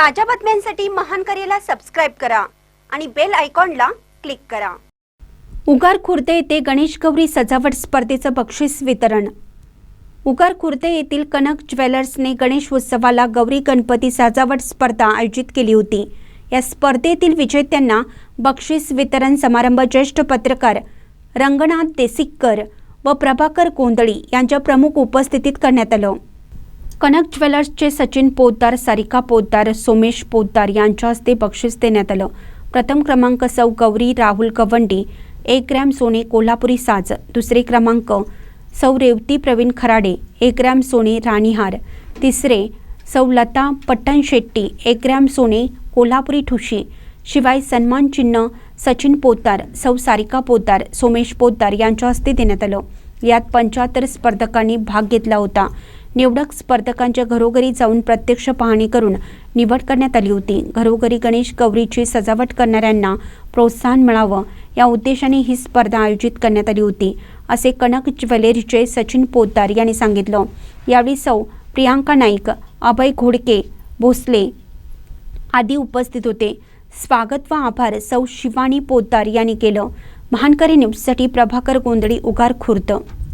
ताज्या बातम्यांसाठी महान करेला सबस्क्राईब करा आणि बेल आयकॉनला क्लिक करा. उगार खुर्दे येथे गणेश गौरी सजावट स्पर्धेचं बक्षीस वितरण. उगार खुर्दे येथील कनक ज्वेलर्सने गणेश उत्सवाला गौरी गणपती सजावट स्पर्धा आयोजित केली होती. या स्पर्धेतील विजेत्यांना बक्षीस वितरण समारंभ ज्येष्ठ पत्रकार रंगनाथ देसिककर व प्रभाकर कोंदळी यांच्या प्रमुख उपस्थितीत करण्यात आलं. कनक ज्वेलर्सचे सचिन पोद्दार सारिका पोद्दार सोमेश पोद्दार यांच्या हस्ते बक्षीस देण्यात आलं. प्रथम क्रमांक सौ गौरी राहुल गवंडी एक ग्रॅम सोने कोल्हापुरी साज दुसरे क्रमांक सौ रेवती प्रवीण खराडे एक ग्रॅम सोने राणीहार तिसरे सौ लता पट्टण शेट्टी एक ग्रॅम सोने कोल्हापुरी ठुशी शिवाय सन्मान चिन्ह सचिन पोद्दार सौ सारिका पोद्दार सोमेश पोद्दार यांच्या हस्ते देण्यात आलं. यात पंच्याहत्तर स्पर्धकांनी भाग घेतला होता. निवडक स्पर्धकांच्या घरोघरी जाऊन प्रत्यक्ष पाहणी करून निवड करण्यात आली होती. घरोघरी गणेश गौरीची सजावट करणाऱ्यांना प्रोत्साहन मिळावं या उद्देशाने ही स्पर्धा आयोजित करण्यात आली होती असे कनक ज्वेलरीचे सचिन पोद्दार यांनी सांगितलं. यावेळी सौ. प्रियांका नाईक अभय घोडके भोसले आदी उपस्थित होते. स्वागत व आभार सौ शिवानी पोद्दार यांनी केलं. महानकरी न्यूजसाठी प्रभाकर गोंधळी उगार खुर्द